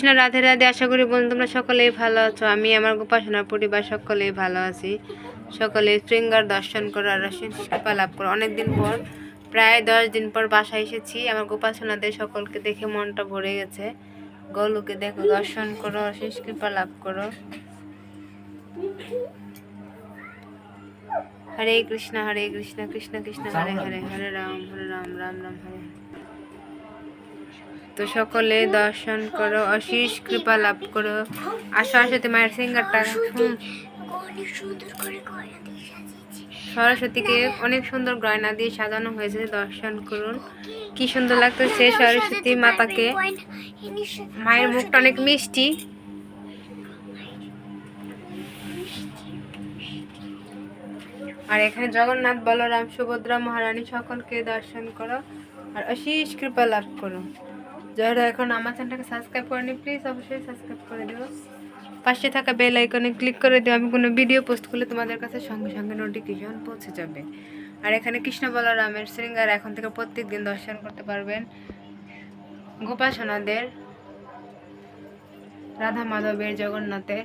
কৃষ্ণ রাধে রাধে। আশা করি বন্ধু তোমরা সকলেই ভালো আছো। আমি আমার গোপাসনা পরিবার সকলেই ভালো আছি। সকলে শৃঙ্গার দর্শন করো আর কৃপা লাভ করো। অনেকদিন পর প্রায় দশ দিন পর বাসায় এসেছি। আমার গোপাসনাদের সকলকে দেখে মনটা ভরে গেছে। গলুকে দেখো দর্শন করো অশেষ কৃপা লাভ করো। হরে কৃষ্ণ হরে কৃষ্ণ কৃষ্ণ কৃষ্ণ। হরে হরে হরে রাম হরে রাম রাম রাম হরে। তো সকলে দর্শন করো, অশেষ কৃপা লাভ করো। আসো আসতে মায়ের সিঙ্গারটা। সরস্বতীকে অনেক সুন্দর গয়না দিয়ে সাজানো হয়েছে, দর্শন করুন। কি সুন্দর লাগতেছে সরস্বতী মাতাকে। মায়ের মুখটা অনেক মিষ্টি। আর এখানে জগন্নাথ, বলরাম, সুভদ্রা, মহারানী সকলকে দর্শন করো। আর অশেষ কৃপা লাভ করো। যারা এখন আমার চ্যানেলটাকে সাবস্ক্রাইব করেনি প্লিজ অবশ্যই সাবস্ক্রাইব করে দিও। পাশে থাকা বেল আইকনে ক্লিক করে দিও, আমি কোনো ভিডিও পোস্ট করলে তোমাদের কাছে সঙ্গে সঙ্গে নোটিফিকেশন পৌঁছে যাবে। আর এখানে কৃষ্ণ বলরামের শৃঙ্গার এখন থেকে প্রত্যেক দিন দর্শন করতে পারবেন। গোপাসনাদের রাধা মাধবের, জগন্নাথের।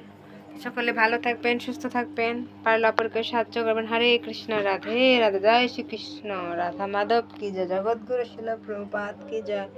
সকলে ভালো থাকবেন, সুস্থ থাকবেন, পারলে অপরকে সাহায্য করবেন। হরে কৃষ্ণ, রাধে রাধে, জয় শ্রীকৃষ্ণ। রাধা মাধব, কি জয়? জগৎগুরু, শিল প্রভুপাত কি জয়?